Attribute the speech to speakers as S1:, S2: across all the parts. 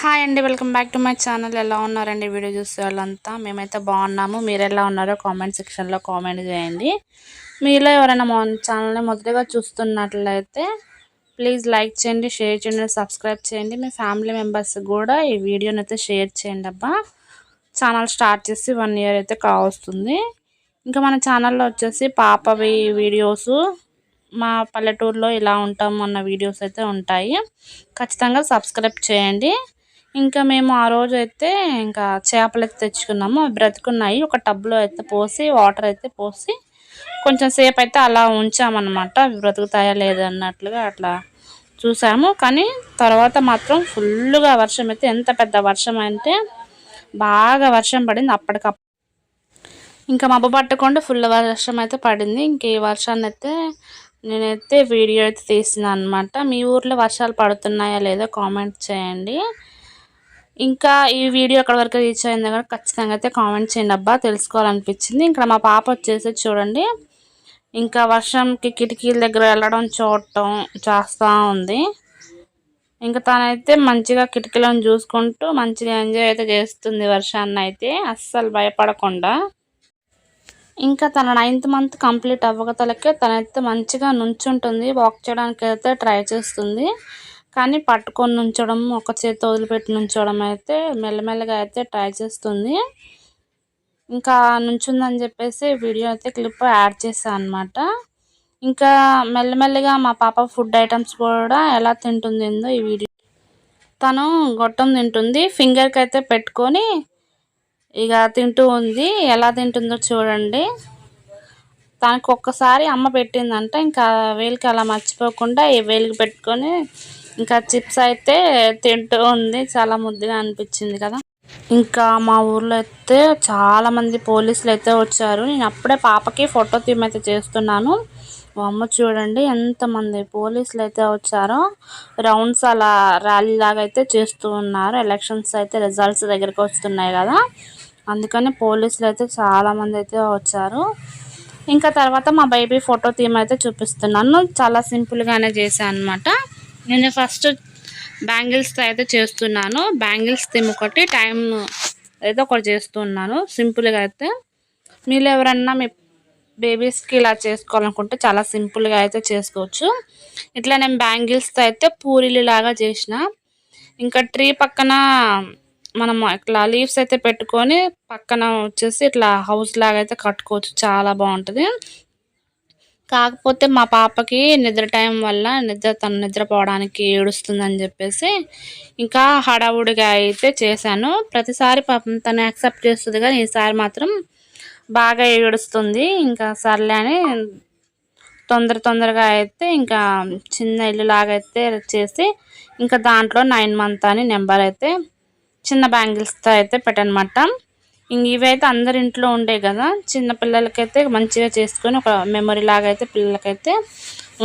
S1: Hi అండి welcome back to my channel ఎలా ఉన్నారండి వీడియో చూసే వాళ్ళంతా? మేమైతే బాగున్నాము. మీరు ఎలా ఉన్నారో కామెంట్ సెక్షన్లో కామెంట్ చేయండి. మీలో ఎవరైనా మా ఛానల్ని మొదటిగా చూస్తున్నట్లయితే ప్లీజ్ లైక్ చేయండి షేర్ చేయండి సబ్స్క్రైబ్ చేయండి. మీ ఫ్యామిలీ మెంబర్స్ కూడా ఈ వీడియోని అయితే షేర్ చేయండి అబ్బా. ఛానల్ స్టార్ట్ చేసి వన్ ఇయర్ అయితే కావస్తుంది. ఇంకా మన ఛానల్లో వచ్చేసి పాపవి వీడియోస్ మా పల్లెటూరులో ఇలా ఉంటాం అన్న వీడియోస్ అయితే ఉంటాయి. ఖచ్చితంగా సబ్స్క్రైబ్ చేయండి. ఇంకా మేము ఆ రోజు అయితే ఇంకా చేపలు అయితే తెచ్చుకున్నాము. అవి బ్రతుకున్నాయి. ఒక టబ్లో అయితే పోసి వాటర్ అయితే పోసి కొంచెం సేపు అయితే అలా ఉంచామన్నమాట. అవి బ్రతుకుతాయా లేదన్నట్లుగా అట్లా చూసాము. కానీ తర్వాత మాత్రం ఫుల్గా వర్షం అయితే ఎంత పెద్ద వర్షం అంటే బాగా వర్షం పడింది అప్పటికప్పుడు ఇంకా మబ్బు పట్టకుండా ఫుల్ వర్షం అయితే పడింది. ఇంక ఈ వర్షాన్ని అయితే నేనైతే వీడియో అయితే తీసిన అనమాట మీ ఊర్లో వర్షాలు పడుతున్నాయా లేదో కామెంట్ చేయండి. ఇంకా ఈ వీడియో ఎక్కడి వరకు రీచ్ అయిందో కూడా ఖచ్చితంగా అయితే కామెంట్ చేయండి అబ్బా. తెలుసుకోవాలనిపించింది. ఇంకా మా పాప వచ్చేసి చూడండి. ఇంకా వర్షంకి కిటికీల దగ్గర వెళ్ళడం చూడటం చేస్తూ ఉంది. ఇంకా తనైతే మంచిగా కిటికీలను చూసుకుంటూ మంచిగా ఎంజాయ్ అయితే చేస్తుంది వర్షాన్ని అయితే. అస్సలు భయపడకుండా. ఇంకా తన నైన్త్ మంత్ కంప్లీట్ అవ్వగతలకే తనైతే మంచిగా నుంచుంటుంది. వాక్ చేయడానికి అయితే ట్రై చేస్తుంది. కానీ పట్టుకొని ఉంచడం ఒక చేతి వదిలిపెట్టి నుంచోవడం అయితే మెల్లమెల్లగా అయితే ట్రై చేస్తుంది. ఇంకా నుంచుందని చెప్పేసి వీడియో అయితే క్లిప్ యాడ్ చేశాను అనమాట ఇంకా మెల్లమెల్లగా మా పాప ఫుడ్ ఐటమ్స్ కూడా ఎలా తింటుందో ఈ వీడియో. తను గొట్టం తింటుంది ఫింగర్కి అయితే పెట్టుకొని ఇక తింటూ ఉంది. ఎలా తింటుందో చూడండి. తనకు ఒక్కసారి అమ్మ పెట్టిందంట ఇంకా వేలికి అలా మర్చిపోకుండా ఈ వేలికి పెట్టుకొని ఇంకా చిప్స్ అయితే తింటూ ఉంది. చాలా ముద్దుగా అనిపించింది కదా. ఇంకా మా ఊర్లో అయితే చాలామంది పోలీసులు అయితే వచ్చారు. నేను అప్పుడే పాపకి ఫోటో తీమైతే చేస్తున్నాను. అమ్మ చూడండి ఎంతమంది పోలీసులు అయితే వచ్చారో. రౌండ్స్ అలా ర్యాలీ లాగా అయితే చేస్తూ ఉన్నారు. ఎలక్షన్స్ అయితే రిజల్ట్స్ దగ్గరికి వస్తున్నాయి కదా. అందుకని పోలీసులు అయితే చాలామంది అయితే వచ్చారు. ఇంకా తర్వాత మా బేబీ ఫోటో థీమ్ అయితే చూపిస్తున్నాను. చాలా సింపుల్గానే చేశాను అనమాట నేను ఫస్ట్ బ్యాంగిల్స్తో అయితే చేస్తున్నాను. బ్యాంగిల్స్ థీమ్ ఒకటి టైం అయితే ఒకటి చేస్తున్నాను. సింపుల్గా అయితే. మీరు ఎవరన్నా మీ బేబీస్కి ఇలా చేసుకోవాలనుకుంటే చాలా సింపుల్గా అయితే చేసుకోవచ్చు. ఇట్లా నేను బ్యాంగిల్స్తో అయితే పూరీలు లాగా చేసిన. ఇంకా ట్రీ పక్కన మనం ఇట్లా లీవ్స్ అయితే పెట్టుకొని పక్కన వచ్చేసి ఇట్లా హౌస్ లాగా అయితే కట్టుకోవచ్చు. చాలా బాగుంటుంది. కాకపోతే మా పాపకి నిద్ర టైం వల్ల నిద్ర తను నిద్రపోవడానికి ఏడుస్తుందని చెప్పేసి ఇంకా హడావుడిగా అయితే చేశాను. ప్రతిసారి పాపం తను యాక్సెప్ట్ చేస్తుంది కానీ ఈసారి మాత్రం బాగా ఏడుస్తుంది. ఇంకా సర్లే అని తొందర తొందరగా అయితే ఇంకా చిన్న ఇల్లు లాగా అయితే చేసి ఇంకా దాంట్లో నైన్ మంత్ అని నెంబర్ అయితే చిన్న బ్యాంగిల్స్తో అయితే పెట్టనమాట. ఇంక ఇవైతే అందరి ఇంట్లో ఉండే కదా. చిన్న పిల్లలకైతే మంచిగా చేసుకొని ఒక మెమొరీ లాగా అయితే పిల్లలకైతే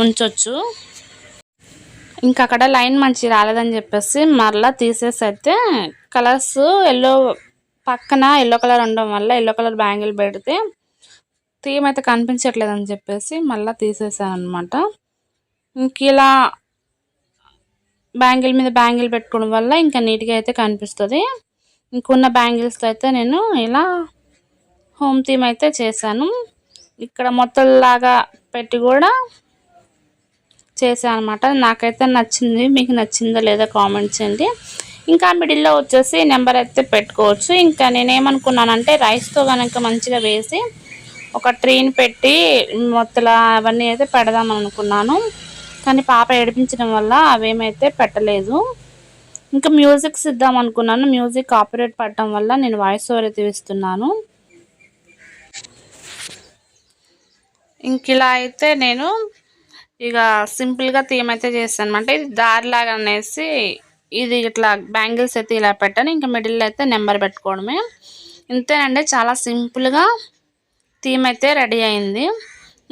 S1: ఉంచవచ్చు ఇంకా అక్కడ లైన్ మంచి రాలేదని చెప్పేసి మరలా తీసేసి అయితే కలర్స్ ఎల్లో పక్కన ఎల్లో కలర్ ఉండడం వల్ల ఎల్లో కలర్ బ్యాంగిల్ పెడితే థీమ్ అయితే కనిపించట్లేదని చెప్పేసి మళ్ళీ తీసేసాను అనమాట ఇంక ఇలా బ్యాంగిల్ మీద బ్యాంగిల్ పెట్టుకోవడం వల్ల ఇంకా నీట్గా అయితే కనిపిస్తుంది. ఇంకున్న బ్యాంగిల్స్తో అయితే నేను ఇలా హోమ్ థీమ్ అయితే చేశాను. ఇక్కడ మొత్తంలాగా పెట్టి కూడా చేశాను అనమాట నాకైతే నచ్చింది. మీకు నచ్చిందో లేదో కామెంట్స్ చేయండి. ఇంకా మిడిల్లో వచ్చేసి నెంబర్ అయితే పెట్టుకోవచ్చు. ఇంకా నేనేమనుకున్నానంటే రైస్తో కనుక మంచిగా వేసి ఒక ట్రీని పెట్టి మొత్తల అవన్నీ అయితే పెడదాం అనుకున్నాను కానీ పాప ఏడిపించడం వల్ల అవేమైతే పెట్టలేదు. ఇంకా మ్యూజిక్స్ ఇద్దాం అనుకున్నాను. మ్యూజిక్ ఆపరేట్ పడటం వల్ల నేను వాయిస్ ఓవర్ అయితే ఇస్తున్నాను ఇంక ఇలా అయితే నేను ఇక సింపుల్గా థీమ్ అయితే చేస్తాను. అనమాట ఇది దారిలాగా అనేసి ఇది ఇట్లా బ్యాంగిల్స్ అయితే ఇలా పెట్టాను. ఇంకా మిడిల్ అయితే నెంబర్ పెట్టుకోవడమే. ఇంతేనండి చాలా సింపుల్గా థీమ్ అయితే రెడీ అయింది.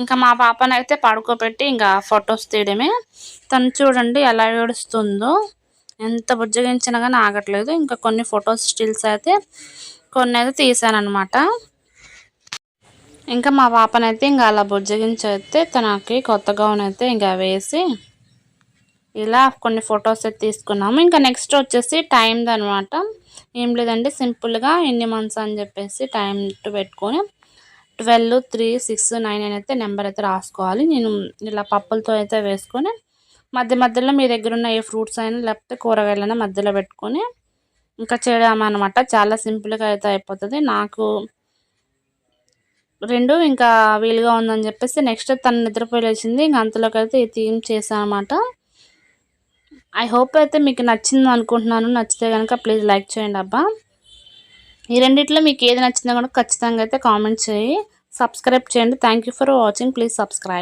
S1: ఇంకా మా పాపనైతే పడుకోబెట్టి ఇంకా ఫొటోస్ తీయడమే. తను చూడండి ఎలా ఏడుస్తుందో. ఎంత బుజ్జగించినా కానీ ఆగట్లేదు. ఇంకా కొన్ని ఫొటోస్ స్టిల్స్ అయితే కొన్ని అయితే తీసాను అనమాట ఇంకా మా పాపనైతే ఇంకా అలా బుజ్జగించి అయితే తనకి కొత్త గౌన్ అయితే ఇంకా వేసి ఇలా కొన్ని ఫొటోస్ అయితే తీసుకున్నాము. ఇంకా నెక్స్ట్ వచ్చేసి టైంది అనమాట ఏం లేదండి సింపుల్గా ఎన్ని మంత్స్ అని చెప్పేసి టైం పెట్టుకొని ట్వెల్వ్ త్రీ సిక్స్ నైన్ అని అయితే నెంబర్ అయితే రాసుకోవాలి. నేను ఇలా పప్పులతో అయితే వేసుకొని మధ్య మధ్యలో మీ దగ్గర ఉన్న ఏ ఫ్రూట్స్ అయినా లేకపోతే కూరగాయలైనా మధ్యలో పెట్టుకొని ఇంకా చేయడం అనమాట చాలా సింపుల్గా అయితే అయిపోతుంది. నాకు రెండు ఇంకా వీలుగా ఉందని చెప్పేసి నెక్స్ట్ తను నిద్రపోయేసింది ఇంకా ఇంక అంతలోకి అయితే ఈ థీమ్ చేశాను అనమాట ఐ హోప్ అయితే మీకు నచ్చింది అనుకుంటున్నాను. నచ్చితే కనుక ప్లీజ్ లైక్ చేయండి అబ్బా. ఈ రెండిట్లో మీకు ఏది నచ్చిందో కూడా ఖచ్చితంగా అయితే కామెంట్ చేయి. సబ్స్క్రైబ్ చేయండి. Thank for watching. Please subscribe.